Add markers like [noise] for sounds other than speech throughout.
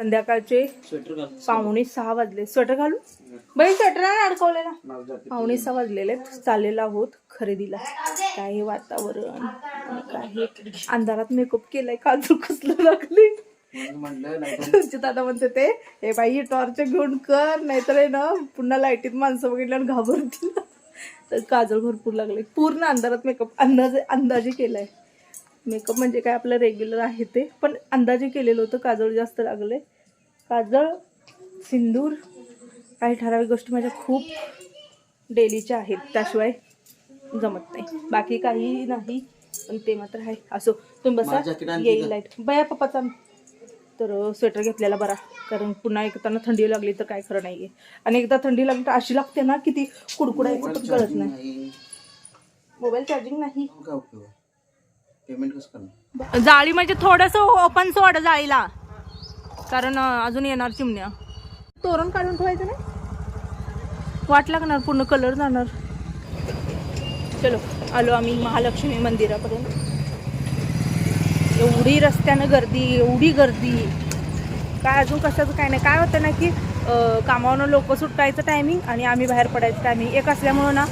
संध्याकाळचे पावणे सहा वाजले. स्वेटर घालू बाई स्वेटर नाही अडकवलेला. पावणे सहा वाजलेले. चाललेलो आहोत खरेदीला. काय हे वातावरण? काय अंधारात मेकअप केलाय. काजू कसलं लागली. तुमचे दादा म्हणते ते हे बाई टॉर्च घेऊन कर नाहीतर आहे ना पुन्हा लाईटीत माणसं बघितल्यावर घाबरतील. तर काजळ भरपूर लागले. पूर्ण अंधारात मेकअप अंदाजे अंदाजे केलाय. मेकअप म्हणजे काय आपलं रेग्युलर आहे ते. पण अंदाजे केलेलं होतं काजळ जास्त लागले. काजळ सिंदूर काही ठराविक गोष्टी माझ्या खूप डेलीच्या आहेत त्याशिवाय जमत नाही. बाकी काही नाही पण ते मात्र आहे. असो तुम्ही बसा. येईल? लाइट बया पप्पाचा. तर स्वेटर घेतलेला बरा. कारण पुन्हा एकताना थंडी लागली तर काय खरं नाहीये. आणि एकदा थंडी लागली तर अशी लागते ना की ती कुडकुडायचं पण कळत नाही. मोबाईल चार्जिंग नाही. पेमेंट कसं करणार? जाळी म्हणजे थोडस ओपन सोड जाळीला. कारण अं, अजून येणार चिमण्या. तोरण काढून ठेवायचं नाही? वाट लागणार पूर्ण कलर जाणार. चलो आलो आम्ही महालक्ष्मी मंदिरापर्यंत. एवढी रस्त्यानं गर्दी एवढी गर्दी. काय अजून कशाचं काय नाही. काय होतं ना की अं, कामावरून लोक सुटायचं टायमिंग आणि आम्ही बाहेर पडायचं टायमिंग एक असल्यामुळं ना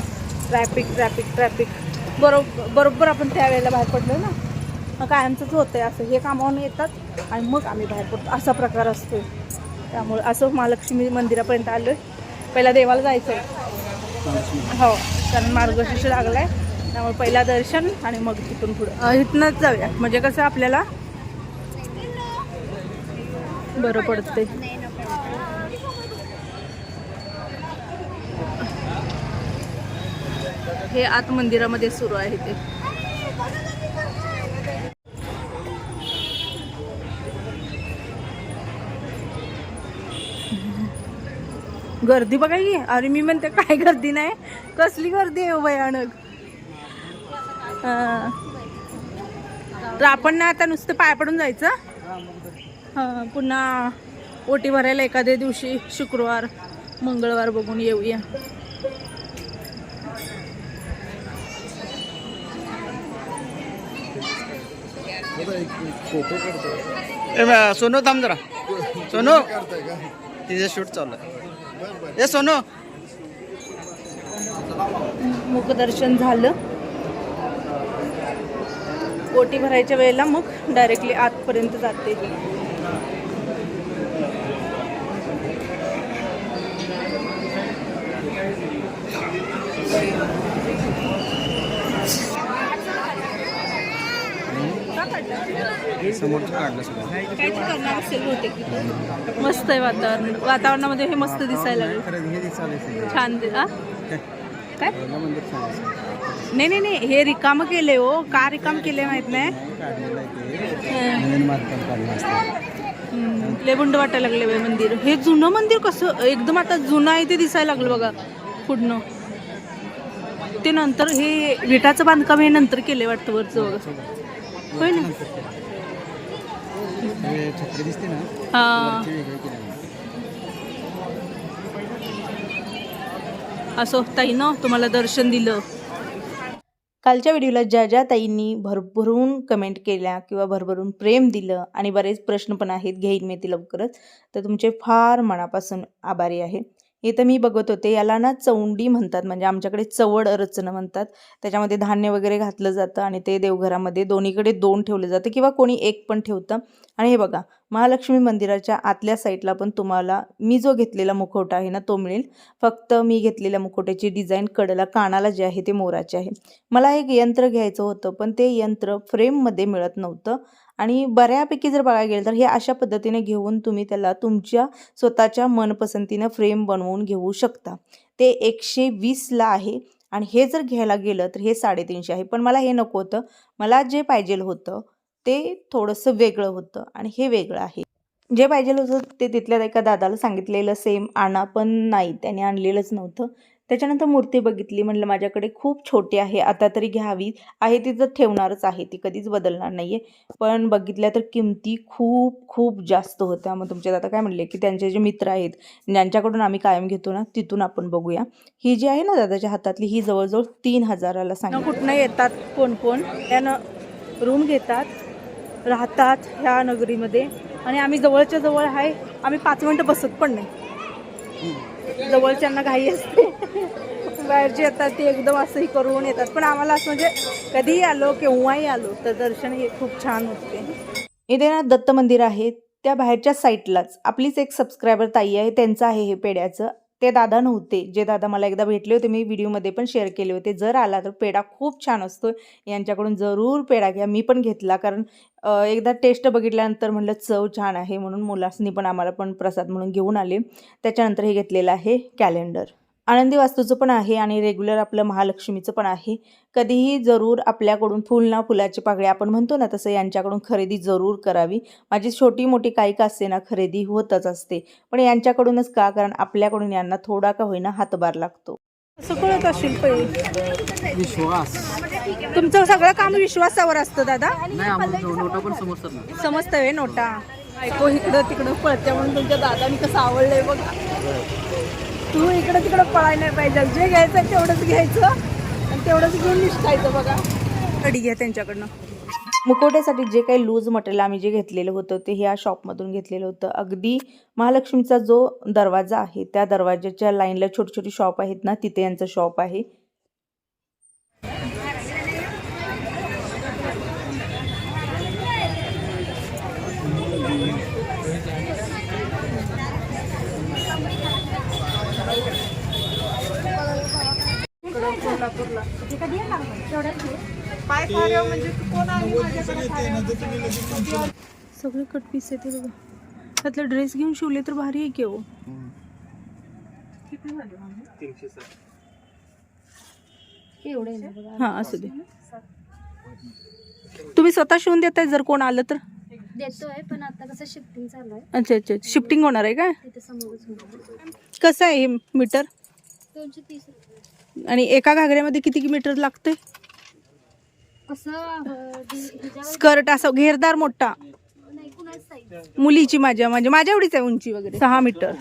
ट्रॅफिक ट्रॅफिक ट्रॅफिक बरोबर बरोबर आपण त्यावेळेला बाहेर पडलो ना मग कायमचंच आहे असं. हे कामावरून येतात आणि मग आम्ही बाहेर पडतो. असा प्रकार असतो त्यामुळे असं महालक्ष्मी मंदिरापर्यंत आलो पहिला देवाला जायचं हो कारण मार्गशीर्ष आहे त्यामुळे पहिला दर्शन आणि मग तिथून पुढं. इथनंच जाऊया. म्हणजे कसं आपल्याला बरं पडतं हे आत मंदिरामध्ये सुरू आहे ते. गर्दी बघा की? अरे मी म्हणते काय गर्दी नाही? कसली गर्दी आहे हो भयानक? तर आपण ना आता नुसतं पाय पडून जायचं. हां पुन्हा ओटी भरायला एखाद्या दिवशी शुक्रवार मंगळवार बघून येऊया. सोनू थांब जरा. सोनू. तिचं शूट चालू आहे. ए सोनू. मुखदर्शन झालं. ओटी भरायच्या वेळेला मग डायरेक्टली आतपर्यंत जाते. समोरचं काढलं सगळं काय करणार असेल बहुतेक तिथं. मस्त आहे वातावरण. वातावरणामध्ये हे मस्त दिसायला लागलं. हे छान? काय? नाही नाही नाही. हे रिकाम केले हो. का रिकाम केले माहीत नाही? काढलेलं आहे ते हं. नवीन बांधकाम काढलं असतं हम्म, लय बुंड वाटायला लागले बाई मंदिर. हे जुनं मंदिर कसं? एकदम आता जुनं आहे ते दिसायला लागलं बघा. पुढनं. ते नंतर हे विटाचं बांधकाम हे नंतर केले वाटतं वरचं बघा. होय ना? हे छत्री दिसते ना हा. असो ताईनं तुम्हाला दर्शन दिलं. कालच्या व्हिडिओला ज्या ज्या ताईंनी भरभरून कमेंट केल्या किंवा भरभरून प्रेम दिलं आणि बरेच प्रश्न पण आहेत घेईन मी ती लवकरच तर तुमचे फार मनापासून आभारी आहे. इथं मी बघत होते. याला ना चौंडी म्हणतात. म्हणजे आमच्याकडे चवड रचनं म्हणतात. त्याच्यामध्ये धान्य वगैरे घातलं जातं आणि ते देवघरामध्ये दोन्हीकडे दोन ठेवलं जातं किंवा कोणी एक पण ठेवतं. आणि हे बघा महालक्ष्मी मंदिराच्या आतल्या साईडला पण तुम्हाला मी जो घेतलेला मुखवटा आहे ना तो मिळेल. फक्त मी घेतलेल्या मुखवट्याची डिझाईन कडला कानाला जे आहे ते मोराचे आहे. मला एक यंत्र घ्यायचं होतं पण ते यंत्र फ्रेममध्ये मिळत नव्हतं. आणि बऱ्यापैकी जर बघायला गेलं तर हे अशा पद्धतीने घेऊन तुम्ही त्याला तुमच्या स्वतःच्या मनपसंतीनं फ्रेम बनवून घेऊ शकता. ते एकशे वीसला आहे आणि हे जर घ्यायला गेलं तर हे साडेतीनशे आहे. पण मला हे नको होतं. मला जे पाहिजे होतं ते थोडंसं वेगळं होतं आणि हे वेगळं आहे. जे पाहिजे होतं ते तिथल्या एका दादाला सांगितलेलं सेम आणा पण नाही त्याने आणलेलंच नव्हतं. त्याच्यानंतर मूर्ती बघितली म्हटलं माझ्याकडे खूप छोटी आहे आता तरी घ्यावी. आहे ती तर ठेवणारच आहे ती कधीच बदलणार नाही आहे पण बघितल्या तर किमती खूप खूप जास्त होत्या. मग तुमचे दादा काय म्हणले की त्यांचे जे मित्र आहेत ज्यांच्याकडून आम्ही कायम घेतो ना तिथून आपण बघूया. ही जी आहे ना दादाच्या हातातली ही जवळजवळ तीन हजाराला सांग कुठनं येतात कोण कोण? त्यानं रूम घेतात राहतात ह्या नगरीमध्ये. आणि आम्ही जवळच्या जवळ आहे आम्ही पाच मिनटं बसत पण नाही. जवळच्यांना घाई असते. बाहेरचे येतात ते एकदम असंही करून येतात. पण आम्हाला असं म्हणजे कधीही आलो केव्हाही आलो तर दर्शन हे खूप छान होते. इथे ना दत्त मंदिर आहे त्या बाहेरच्या साईटलाच आपलीच एक सबस्क्रायबर ताई आहे त्यांचं आहे हे पेड्याचं. ते दादा नव्हते. जे दादा मला एकदा भेटले होते मी व्हिडिओमध्ये पण शेअर केले होते. जर आला तर पेढा खूप छान असतो. यांच्याकडून जरूर पेढा घ्या. मी पण घेतला. कारण एकदा टेस्ट बघितल्यानंतर म्हणलं चव छान आहे. म्हणून मुलासनी पण आम्हाला पण प्रसाद म्हणून घेऊन आले. त्याच्यानंतर हे घेतलेलं आहे कॅलेंडर आनंदी वास्तूचं पण आहे आणि रेग्युलर आपलं महालक्ष्मीचं पण आहे. कधीही जरूर आपल्याकडून फुल ना फुलाची पाकळी आपण म्हणतो ना तसं यांच्याकडून खरेदी जरूर करावी. माझी छोटी मोठी काही का असते ना खरेदी होतच असते. पण यांच्याकडूनच का? कारण आपल्याकडून यांना थोडा का होईना हातभार लागतो. असं कळत असेल पहिले विश्वास. तुमचं सगळं काम विश्वासावर असतं दादा? नोटा पण समजतात ना. समजतं वे नोटा. ऐको इकडं तिकडं पळते म्हणून तुमच्या दादानी कसं आवडलंय बघा. तू इकडं तिकडं पळायला नाही पाहिजे. जे घ्यायचं तेवढंच घ्यायचं आणि तेवढंच घेऊन निष्ठायचं बघा. कडी घ्या त्यांच्याकडनं. मुखवट्यासाठी जे काही लूज मटेरियल आम्ही जे घेतलेलं होतं ते ह्या शॉपमधून घेतलेलं होतं. अगदी महालक्ष्मीचा जो दरवाजा आहे त्या दरवाजाच्या लाईनला छोटी छोटी शॉप आहेत ना तिथे यांचं शॉप आहे. सगळे कट पीस येते बघा. त्यातला ड्रेस घेऊन शिवले तर भारी आहे की हो. हा असू दे. तुम्ही स्वतः शिवून देताय जर कोण आलं तर? देतोय पण आता कसं शिफ्टिंग चालू आहे. अच्छा अच्छा. शिफ्टिंग होणार आहे का तिथे समोरच होणार. कसं आहे हे मीटर दोनशे तीस रुपये. आणि एका घागऱ्यामध्ये किती मीटर लागते स्कर्ट असं घेरदार मोठा. नाही कुणाच साईज मुलीची माझ्या म्हणजे माझ्या एवढीच आहे उंची वगैरे. सहा मीटर.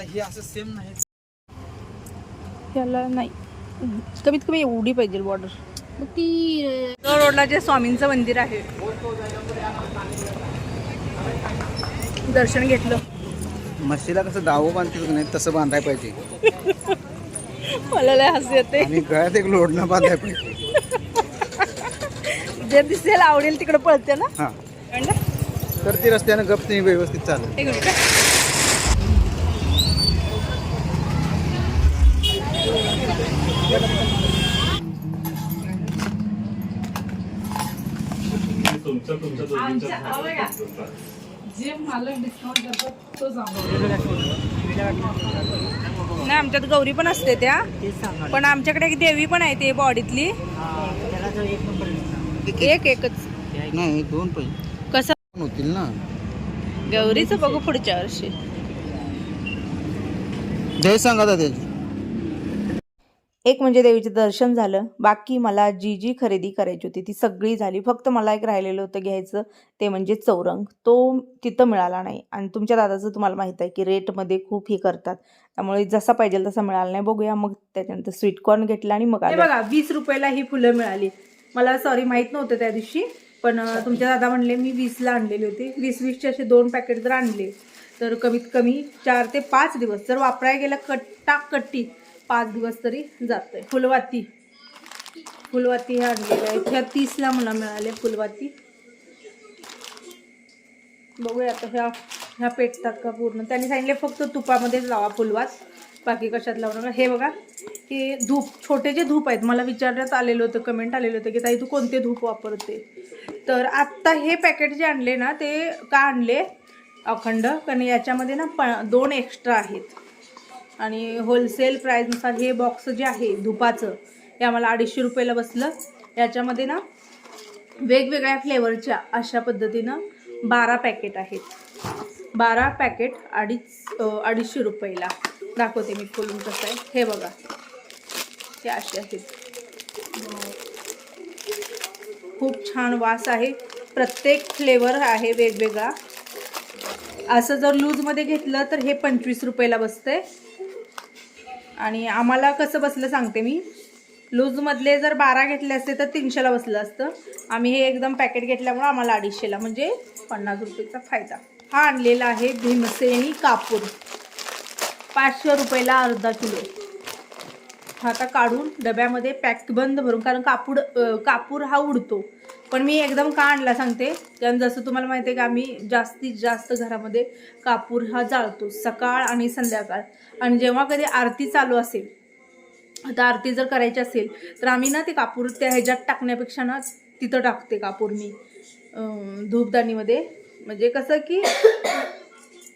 हे सेम नाही. याला नाही. कमीत कमी एवढी पाहिजे बॉर्डर ती रोडला जे स्वामींचं मंदिर आहे. दर्शन घेतलं. म्हशीला कसं दावं बांधतील की नाही तसं बांधायला पाहिजे. मला लय हसू येते. आणि गळ्यात एक लोडणं बांधायला पाहिजे. जे दिसेल आवडेल तिकडे पळते ना. हा? तर ती रस्त्यानं गप नाही व्यवस्थित चालेल एक मिनिट. नाही आमच्यात गौरी पण असते त्या. पण आमच्याकडे एक देवी पण आहे ते बॉडीतली. एक एकच. नाही दोन पाहिजे कसं? होतील ना. गौरीचं बघू पुढच्या वर्षी. जय सांगा त्याची एक म्हणजे देवीचं दर्शन झालं. बाकी मला जी जी खरेदी करायची होती ती सगळी झाली. फक्त मला एक राहिलेलं होतं घ्यायचं ते म्हणजे चौरंग. तो तिथं मिळाला नाही. आणि तुमच्या दादाचं तुम्हाला माहीत आहे की रेटमध्ये खूप हे करतात. त्यामुळे जसा पाहिजे तसा मिळाला नाही. बघूया मग त्याच्यानंतर स्वीटकॉर्न घेतला आणि मग बघा वीस रुपयाला ही फुलं मिळाली. मला सॉरी माहीत नव्हतं त्या दिवशी पण तुमच्या दादा म्हणले मी वीसला आणलेले होते. वीस वीसचे असे दोन पॅकेट जर आणले तर कमीत कमी चार ते पाच दिवस. जर वापरायला गेलं कट्टा कट्टी पाच दिवस तरी जाते फुलवाती. फुलवाती ह्या आणलेल्या आहेत ह्या तीसला मला मिळाले फुलवाती. बघूया आता ह्या ह्या पेटतात का पूर्ण. त्यांनी सांगितले फक्त तुपामध्येच लावा फुलवात बाकी कशात लावू नका. हे बघा हे धूप छोटे जे धूप आहेत मला विचारण्यात आलेलं होतं कमेंट आलेलं होतं की ताई तू कोणते धूप वापरते? तर आत्ता हे पॅकेट जे आणले ना ते का आणले? अखंड. कारण याच्यामध्ये ना प दोन एक्स्ट्रा आहेत. आणि होलसेल प्राईजनुसार हे बॉक्स जे आहे धुपाचं हे आम्हाला अडीचशे रुपयाला बसलं. याच्यामध्ये ना वेगवेगळ्या फ्लेवरच्या अशा पद्धतीनं बारा पॅकेट आहेत. बारा पॅकेट अडीच अडीचशे रुपयाला. दाखवते मी खोलून कसं आहे. हे बघा. हे असे आहेत. खूप छान वास आहे. प्रत्येक फ्लेवर आहे वेगवेगळा. असं जर लूजमध्ये घेतलं तर हे पंचवीस रुपयाला बसतंय. आणि आम्हाला कसं बसलं सांगते मी. लूजमधले जर बारा घेतले असते तर तीनशेला बसलं असतं. आम्ही हे एकदम पॅकेट घेतल्यामुळं आम्हाला अडीचशेला म्हणजे पन्नास रुपयेचा फायदा. हा आणलेला आहे भीमसेनी कापूर. पाचशे रुपयाला अर्धा किलो. हा आता काढून डब्यामध्ये पॅक बंद भरून कारण कापूड कापूर हा उडतो. पण मी एकदम का आणला सांगते? कारण जसं तुम्हाला माहिती आहे का आम्ही जास्तीत जास्त घरामध्ये कापूर हा जाळतो सकाळ आणि संध्याकाळ. आणि जेव्हा कधी आरती चालू असेल आता आरती जर करायची असेल तर आम्ही ना ते कापूर त्या ह्याच्यात टाकण्यापेक्षा ना तिथं टाकते कापूर मी धूपदाणीमध्ये. म्हणजे कसं की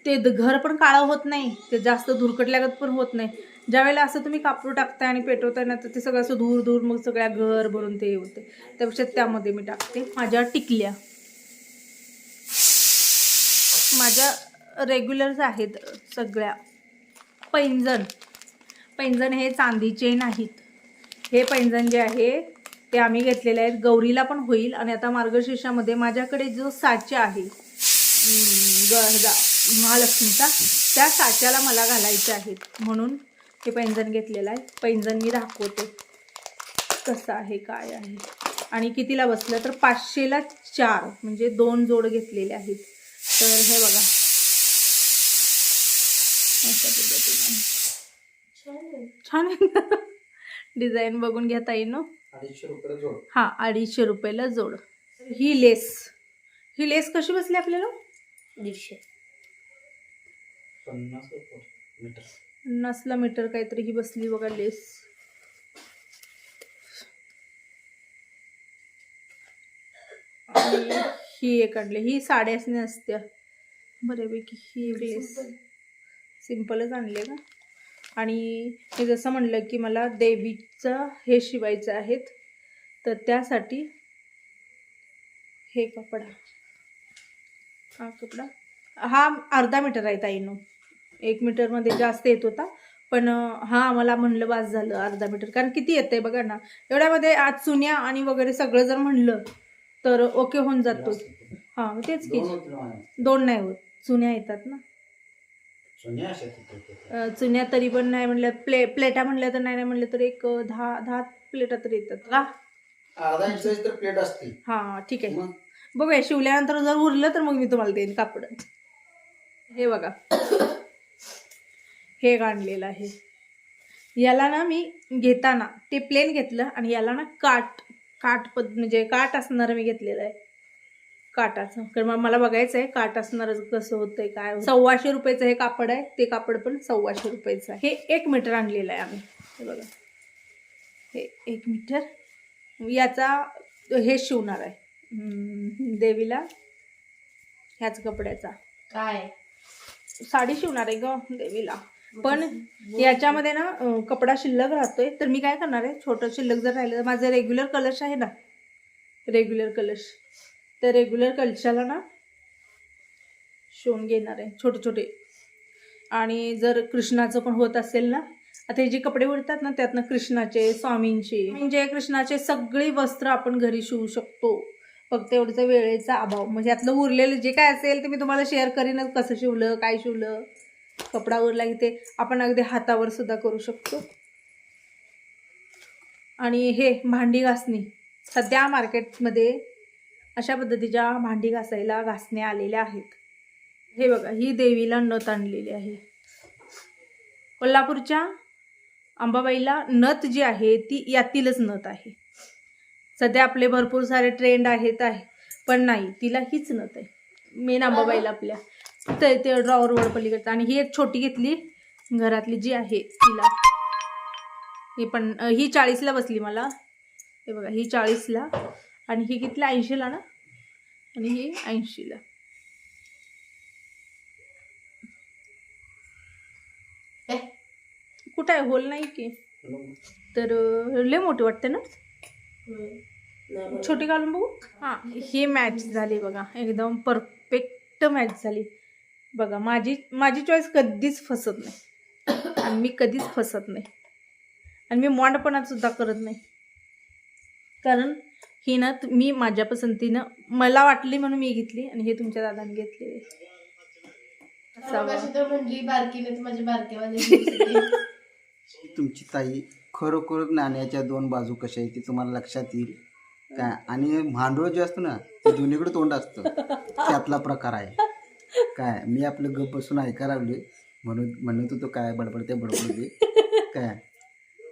ते घर पण काळं होत नाही ते जास्त धुरकटल्यागत पण होत नाही. ज्यावेळेला असं तुम्ही कापूर टाकताय आणि पेटवताय ना तर ते सगळं असं धूर धूर मग सगळ्या घर भरून ते होते. त्यापेक्षा त्यामध्ये मी टाकते. माझ्या टिकल्या. माझ्या रेग्युलर्स आहेत सगळ्या. पैंजण. पैंजण हे चांदीचे नाहीत. हे पैंजण जे आहे ते आम्ही घेतलेले आहेत. गौरीला पण होईल आणि आता मार्गशीर्षामध्ये माझ्याकडे जो साचा आहे ग महालक्ष्मीचा त्या साच्याला मला घालायचे आहेत म्हणून हे पैंजण घेतलेलं आहे. पैंजण मी दाखवते कसं आहे काय आहे. आणि कितीला बसलं तर पाचशेला चार म्हणजे दोन जोड घेतलेले आहेत. तर हे बघा. अशा पद्धतीने. छान आहे. डिझाईन बघून घेता येईल हां अडीचशे रुपयाला जोड. ही लेस. ही लेस कशी बसली आपल्याला? दीडशे. पन्नास मीटर. नसला मीटर काहीतरी ही बसली बघा लेस. आणि ही एक आणली. ही साड्यासने असत्या बऱ्यापैकी ही एक लेस. सिम्पलच आणले का? आणि मी जसं म्हणलं की मला देवीचं हे शिवायचं आहेत तर त्यासाठी हे कपडा. हा कपडा. हा अर्धा मीटर आहे ताईनो. एक मीटरमध्ये जास्त येत होता. पण हा आम्हाला म्हणलं वास झालं अर्धा मीटर कारण किती येतंय बघा ना एवढ्यामध्ये आज चुन्या आणि वगैरे सगळं जर म्हणलं तर ओके होऊन जातो. हां तेच की. दोन नाही होत. चुन्या येतात ना. चुन्या तरी पण नाही म्हणलं प्ले प्लेटा म्हणल्या तर नाही नाही म्हणलं तर एक दहा दहा प्लेटा तरी येतात. का अर्धा इंचाची तर प्लेट असते हां ठीक आहे. बघूया शिवल्यानंतर जर उरलं तर मग मी तुम्हाला देईन कापड. हे बघा. हे आणलेलं आहे. याला ना मी घेताना ते प्लेन घेतलं आणि याला ना काट काट पद म्हणजे काट असणारं मी घेतलेलं आहे. काटाचं. कारण मग मला बघायचं आहे काट असणारं कसं होतंय काय. सव्वाशे रुपयाचं हे कापड आहे ते कापड पण सव्वाशे रुपयाचं आहे. हे एक मीटर आणलेलं आहे आम्ही. हे बघा. हे एक मीटर. याचा हे शिवणार आहे. देवीला ह्याच कपड्याचा. काय? साडी शिवणार आहे ग देवीला. पण याच्यामध्ये ना अं, कपडा शिल्लक राहतोय. तर मी काय करणार आहे छोटं शिल्लक जर राहिलं तर माझं रेग्युलर कलश आहे ना. रेग्युलर कलश तर रेग्युलर कलशाला ना शिवून घेणार आहे छोटे छोटे. आणि जर कृष्णाचं पण होत असेल ना आता हे जे कपडे उडतात ना त्यातनं कृष्णाचे स्वामींचे. म्हणजे कृष्णाचे सगळी वस्त्र आपण घरी शिवू शकतो. फक्त एवढंचा वेळेचा अभाव. म्हणजे यातलं उरलेलं जे काय असेल ते मी तुम्हाला शेअर करीनच कसं शिवलं काय शिवलं. कपडा उरला की ते आपण अगदी हातावर सुद्धा करू शकतो. आणि हे भांडी घासणी. सध्या मार्केटमध्ये अशा पद्धतीच्या भांडी घासायला घासण्या आलेल्या आहेत. हे बघा ही देवीला नथ आणलेली आहे. कोल्हापूरच्या अंबाबाईला नथ जी आहे ती यातीलच नथ आहे. सध्या आपले भरपूर सारे ट्रेंड आहेत आहे पण नाही तिला हीच नथ आहे. मेन अंबाबाईला आपल्या. ते ते ड्रॉवरवर पलीकडचं. आणि ही एक छोटी घेतली. घरातली जी आहे तिला. ही पण ही चाळीसला बसली मला. हे बघा ही चाळीसला. आणि ही कितीला? ऐंशीला ना? आणि ही ऐंशीला. कुठं आहे? होल नाही की? तर लय मोठी वाटते ना? छोटी घालून बघू? हां ही मॅच झाली बघा. एकदम परफेक्ट मॅच झाली. बघा माझी माझी चॉईस कधीच फसत नाही. आणि मी कधीच फसत नाही. आणि मी मोंडपणात सुद्धा करत नाही. कारण ही ना तु- मी माझ्या पसंतीनं मला वाटली म्हणून मी घेतली आणि हे तुमच्या दादाने घेतलेली म्हणली बारकीने माझे बारकेवाले [laughs] तुमची ताई खरोखर नाण्याच्या दोन बाजू कशा आहेत ते तुम्हाला लक्षात येईल काय आणि भांडवल जे असतं ना ते दोन्हीकडे तोंड असतं. त्यातला प्रकार आहे. काय मी आपलं गप बसून ऐकायला लागले म्हणून म्हणत होतो काय बडबडते बडबडते काय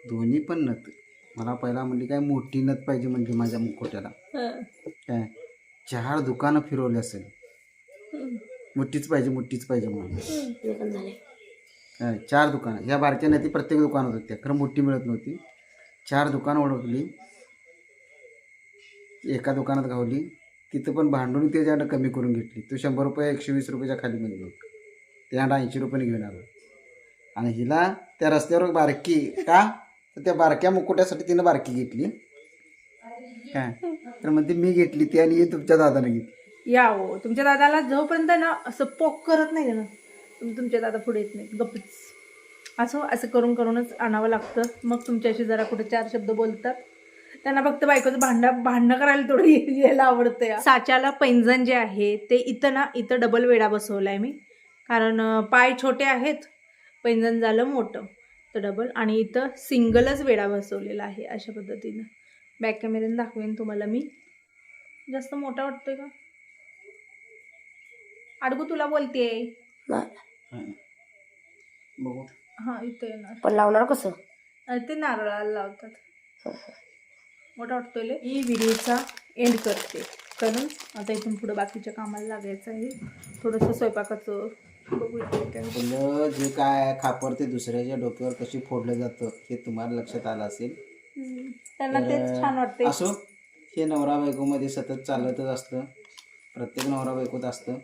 दोन्ही पण नत मला पहिला म्हणली काय मोठी नथ पाहिजे म्हणजे माझ्या मुखोट्याला काय चार दुकानं फिरवली असेल. मोठीच पाहिजे मोठीच पाहिजे म्हणून. काय चार दुकानं. ह्या बारक्या नदी प्रत्येक दुकानात होत्या. खरं मोठी मिळत नव्हती. चार दुकानं ओळखली एका दुकानात गावली. तिथं पण भांडून त्याच्याकडं कमी करून घेतली. तो शंभर रुपये एकशे वीस रुपयाच्या खाली म्हणलो त्याकडं ऐंशी रुपयाने घेऊन आलो. आणि हिला त्या रस्त्यावर बारकी का? तर त्या बारक्या मुकुट्यासाठी तिनं बारकी घेतली. काय? तर म्हणते मी घेतली ती आणि तुमच्या दादाने घेतली. या हो. तुमच्या दादाला जोपर्यंत ना असं पोक करत नाही ना तुम्ही तुमच्या दादा पुढे येत नाही गप्पच. असं असं करून करूनच आणावं लागतं. मग तुमच्याशी जरा कुठे चार शब्द बोलतात. त्यांना फक्त बायकोचं भांडण भांडणं करायला थोडं ये- [laughs] यायला आवडतं साच्याला पैंजण जे आहे ते इथं ना इथं डबल वेडा बसवला आहे मी. कारण पाय छोटे आहेत पैंजण झालं मोठं तर डबल आणि इथं सिंगलच वेडा बसवलेला आहे अशा पद्धतीनं. बॅक कॅमेऱ्याने दाखवेन तुम्हाला मी. जास्त मोठा वाटतोय का? अडगू तुला बोलते हा इथे येणार. पण लावणार कसं? ते नारळाला लावतात. मोठा वाटतोय. ही व्हिडिओचा एंड करते कारण आता इथून पुढं बाकीच्या कामाला लागायचं आहे थोडंसं स्वयंपाकाचं. आपलं जे काय खापर ते दुसऱ्याच्या डोक्यावर कशी फोडलं जातं हे तुम्हाला लक्षात आलं असेल. त्यांना तेच छान वाटते असो हे नवरा बायकोमध्ये सतत चालतच असतं प्रत्येक नवरा बायकोत असतं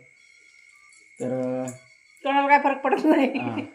तर कोणाला काय फरक पडत नाही.